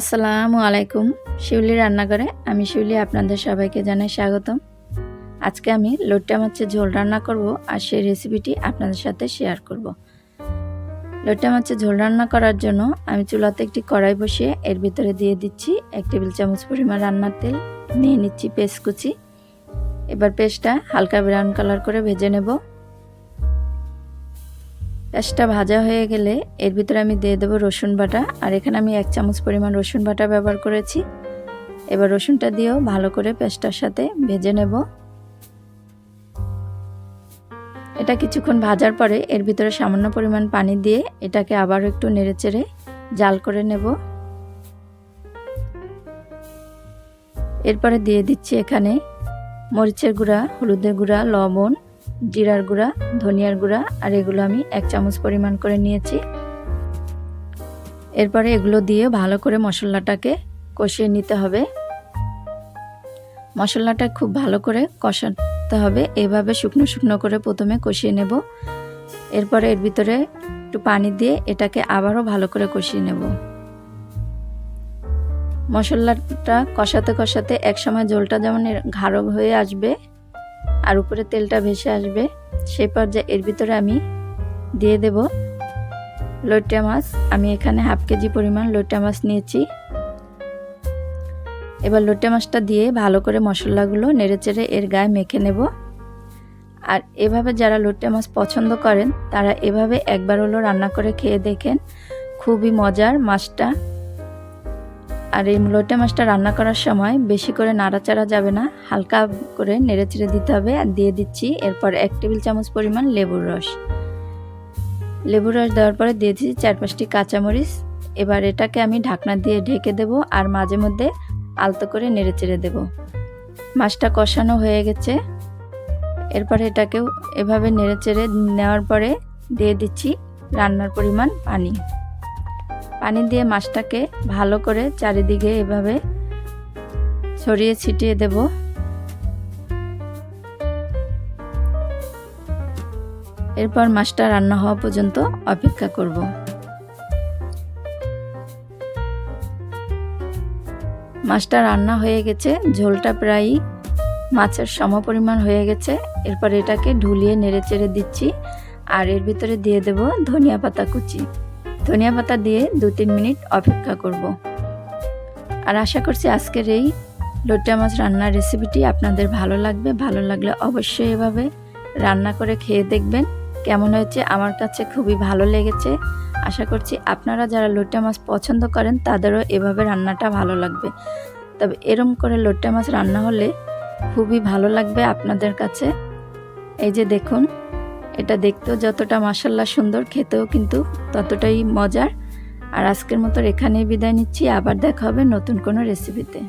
আসসালামু আলাইকুম, শিউলি রান্নাঘরে। আমি শিউলি, আপনাদের সবাইকে জানাই স্বাগতম। আজকে আমি লোট্টা মাছের ঝোল রান্না করব আর সেই রেসিপিটি আপনাদের সাথে শেয়ার করব। লোট্টা মাছের ঝোল রান্না করার জন্য আমি চুলাতে একটি কড়াই বসিয়ে এর ভিতরে দিয়ে দিচ্ছি এক টেবিল চামচ পরিমাণ রান্নার তেল, নিয়ে নিচ্ছি পেস্ট কুচি। এবার পেস্টটা হালকা ব্রাউন কালার করে ভেজে নেব। পেঁয়াজটা ভাজা হয়ে গেলে এর ভিতরে আমি দিয়ে দেবো রসুন বাটা। আর এখানে আমি এক চামচ পরিমাণ রসুন বাটা ব্যবহার করেছি। এবার রসুনটা দিয়েও ভালো করে পেঁয়াজটার সাথে ভেজে নেব। এটা কিছুক্ষণ ভাজার পরে এর ভিতরে সামান্য পরিমাণ পানি দিয়ে এটাকে আবার একটু নেড়েচেড়ে জাল করে নেব। এরপরে দিয়ে দিচ্ছি এখানে মরিচের গুঁড়া, হলুদের গুঁড়া, লবণ জিরার গুঁড়া, ধনিয়ার গুঁড়া, আর এগুলো আমি এক চামচ পরিমাণ করে নিয়েছি। এরপরে এগুলো দিয়ে ভালো করে মশলাটাকে কষিয়ে নিতে হবে। মশলাটা খুব ভালো করে কষাতে হবে। এভাবে শুকনো শুকনো করে প্রথমে কষিয়ে নেব। এরপরে এর ভিতরে একটু পানি দিয়ে এটাকে আবারও ভালো করে কষিয়ে নেব। মশলাটা কষাতে কষাতে একসময় জলটা যেমন ঘাড়ো হয়ে আসবে আর উপরে তেলটা ভেসে আসবে সেই পর্যায়ে এর ভিতরে আমি দিয়ে দেব লইট্টা মাছ। আমি এখানে হাফ কেজি পরিমাণ লইট্টা মাছ নিয়েছি। এবার লইট্টা মাছটা দিয়ে ভালো করে মশলাগুলো নেড়েচেড়ে এর গায়ে মেখে নেব। আর এভাবে যারা লইট্টা মাছ পছন্দ করেন, তারা এভাবে একবার হলো রান্না করে খেয়ে দেখেন, খুবই মজার মাছটা। আর এই লোটে মাছটা রান্না করার সময় বেশি করে নাড়াচাড়া যাবে না, হালকা করে নেড়ে চেড়ে দিতে হবে। আর দিয়ে দিচ্ছি এরপর এক টেবিল চামচ পরিমাণ লেবুর রস। লেবুর রস দেওয়ার পরে দিয়ে দিচ্ছি চার পাঁচটি কাঁচামরিচ। এবার এটাকে আমি ঢাকনা দিয়ে ঢেকে দেব আর মাঝে মধ্যে আলতো করে নেড়ে চেড়ে দেবো। মাছটা কষানো হয়ে গেছে। এরপরে এটাকেও এভাবে নেড়ে চেড়ে নেওয়ার পরে দিয়ে দিচ্ছি রান্নার পরিমাণ পানি। পানি দিয়ে মাছটাকে ভালো করে চারিদিকে এভাবে ছড়িয়ে ছিটিয়ে দেব। এরপর মাছটা রান্না হওয়া পর্যন্ত অপেক্ষা করব। মাছটা রান্না হয়ে গেছে, ঝোলটা প্রায় মাছের সমপরিমাণ হয়ে গেছে। এরপর এটাকে ঢুলিয়ে নেড়ে চেড়ে দিচ্ছি, আর এর ভিতরে দিয়ে দেব ধনিয়া পাতা কুচি। ধনিয়া পাতা দিয়ে দু তিন মিনিট অপেক্ষা করব। আর আশা করছি আজকের এই লোটা মাছ রান্নার রেসিপিটি আপনাদের ভালো লাগবে। ভালো লাগলে অবশ্যই এভাবে রান্না করে খেয়ে দেখবেন। কেমন হয়েছে? আমার কাছে খুবই ভালো লেগেছে। আশা করছি আপনারা যারা লোটা মাছ পছন্দ করেন, তাদেরও এভাবে রান্নাটা ভালো লাগবে। তবে এরম করে লোটা মাছ রান্না হলে খুবই ভালো লাগবে আপনাদের কাছে। এই যে দেখুন এটা দেখতেও যতটা মাসাল্লা সুন্দর, খেতেও কিন্তু ততটাই মজার। আর আজকের মতো এখানেই বিদায় নিচ্ছি। আবার দেখা হবে নতুন কোনো রেসিপিতে